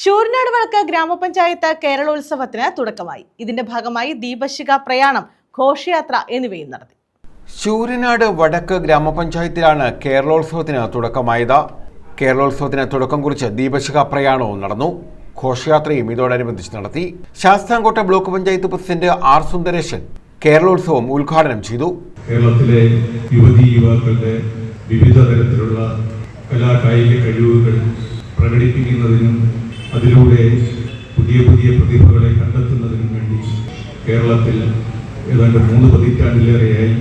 ശൂരനാട് വഴക്ക് ഗ്രാമപഞ്ചായത്ത് കേരളോത്സവത്തിന് തുടക്കമായി. ഇതിന്റെ ഭാഗമായി ദീപശിഖ പ്രയാണം ഘോഷയാത്ര എന്നിവയും നടത്തി. ശൂരിനാട് വടക്ക് ഗ്രാമപഞ്ചായത്തിലാണ് കേരളോത്സവത്തിന് തുടക്കമായത്. കേരളോത്സവത്തിന് തുടക്കം കുറിച്ച് ദീപശിഖ പ്രയാണവും നടന്നു. ഘോഷയാത്രയും ഇതോടനുബന്ധിച്ച് നടത്തി. Sasthamcotta block panchayat president R Sundaresan Keralotsavam ഉദ്ഘാടനം ചെയ്തു. കേരളത്തിലെ യുവതി യുവാക്കളുടെ വിവിധ തരത്തിലുള്ള കലാ കായിക കഴിവുകൾ പ്രകടിപ്പിക്കുന്നതിനും അതിലൂടെ പുതിയ പുതിയ പ്രതിഭകളെ കണ്ടെത്തുന്നതിനു വേണ്ടി കേരളത്തിൽ ഏതാണ്ട് മൂന്ന് പതിറ്റാണ്ടിലേറെയായി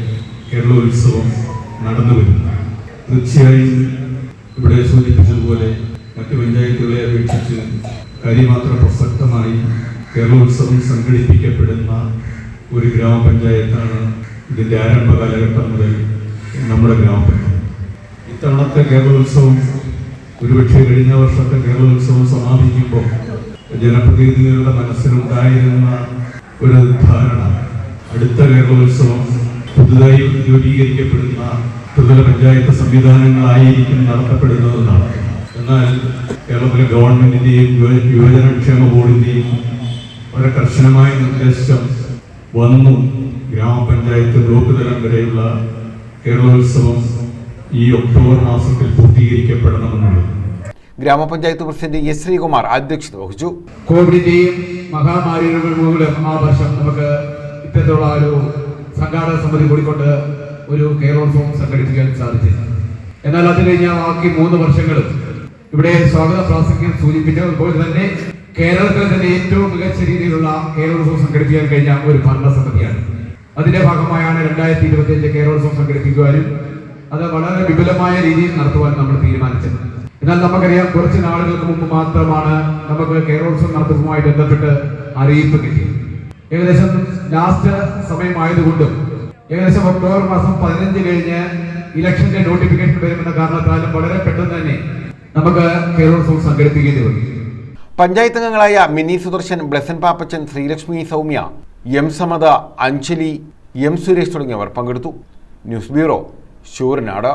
കേരളോത്സവം നടന്നു വരുന്നു. തീർച്ചയായും ഇവിടെ സൂചിപ്പിച്ചതുപോലെ മറ്റ് പഞ്ചായത്തുകളെ അപേക്ഷിച്ച് കാര്യമാത്ര പ്രസക്തമായി കേരളോത്സവം സംഘടിപ്പിക്കപ്പെടുന്ന ഒരു ഗ്രാമപഞ്ചായത്താണ് ഇതിന്റെ ആരംഭ കാലഘട്ടം മുതൽ നമ്മുടെ ഗ്രാമപഞ്ചായത്ത്. ഇത്തവണത്തെ കേരളോത്സവം ഒരുപക്ഷെ കഴിഞ്ഞ വർഷത്തെ കേരളോത്സവം ജനപ്രതിനിധികളുടെ മനസ്സിലുണ്ടായിരുന്ന ഒരു ധാരണ. അടുത്ത കേരളോത്സവം പുതുതായി രൂപീകരിക്കപ്പെടുന്ന ത്രിതല പഞ്ചായത്ത് സംവിധാനങ്ങളായിരിക്കും നടത്തപ്പെടുന്നതെന്നാണ്. എന്നാൽ കേരളത്തിലെ ഗവൺമെന്റിന്റെയും യുവ- യുവജനക്ഷേമ ബോർഡിന്റെയും വളരെ കർശനമായ നിർദ്ദേശം വന്നു. ഗ്രാമപഞ്ചായത്ത് ബ്ലോക്ക് തലം വരെയുള്ള കേരളോത്സവം ഈ ഒക്ടോബർ മാസത്തിൽ പൂർത്തീകരിക്കപ്പെടണമെന്നുള്ളത് ഗ്രാമപഞ്ചായത്ത് പ്രസിഡന്റ് എസ് ശ്രീകുമാർ അധ്യക്ഷത വഹിച്ചു. കോവിഡിന്റെയും മഹാമാരിയുടെ മൂലം ആ വർഷം നമുക്ക് ഇത്തരത്തിലുള്ള ഒരു സംഘാടക സമിതി കൂടിക്കൊണ്ട് ഒരു കേരളോത്സവം സംഘടിപ്പിക്കാൻ സാധിച്ചു. എന്നാൽ അത് കഴിഞ്ഞ ബാക്കി മൂന്ന് വർഷങ്ങളും ഇവിടെ സ്വാഗത പ്രാസംഗ്യം സൂചിപ്പിച്ചതുപോലെ തന്നെ കേരളത്തിലെ തന്നെ ഏറ്റവും മികച്ച രീതിയിലുള്ള കേരളോത്സവം സംഘടിപ്പിക്കാൻ കഴിഞ്ഞ ഒരു ഭരണസമിതിയാണ്. അതിന്റെ ഭാഗമായാണ് രണ്ടായിരത്തി ഇരുപത്തി അഞ്ച് കേരളോത്സവം സംഘടിപ്പിക്കുവാനും അത് വളരെ വിപുലമായ രീതിയിൽ നടത്തുവാൻ നമ്മൾ തീരുമാനിച്ചത്. എന്നാൽ നമുക്കറിയാം കുറച്ച് നാളുകൾക്ക് മുമ്പ് മാത്രമാണ് നമുക്ക് കേരളോത്സവം നടത്തുന്നതുമായി ബന്ധപ്പെട്ട് അറിയിപ്പ് കിട്ടിയത്. ഏകദേശം ലാസ്റ്റ് സമയമായതുകൊണ്ടും ഏകദേശം ഒക്ടോബർ മാസം പതിനഞ്ച് കഴിഞ്ഞ് ഇലക്ഷന്റെ നോട്ടിഫിക്കേഷൻ വരുമെന്ന കാരണത്താലും വളരെ പെട്ടെന്ന് തന്നെ നമുക്ക് കേരളോത്സവം സംഘടിപ്പിക്കേണ്ടി വന്നു. പഞ്ചായത്ത് അംഗങ്ങളായ മിനി സുദർശൻ ബ്ലസൻ പാപ്പച്ചൻ ശ്രീലക്ഷ്മി സൗമ്യ എം സമത അഞ്ജലി എം സുരേഷ് തുടങ്ങിയവർ പങ്കെടുത്തു. News bureau Sooranad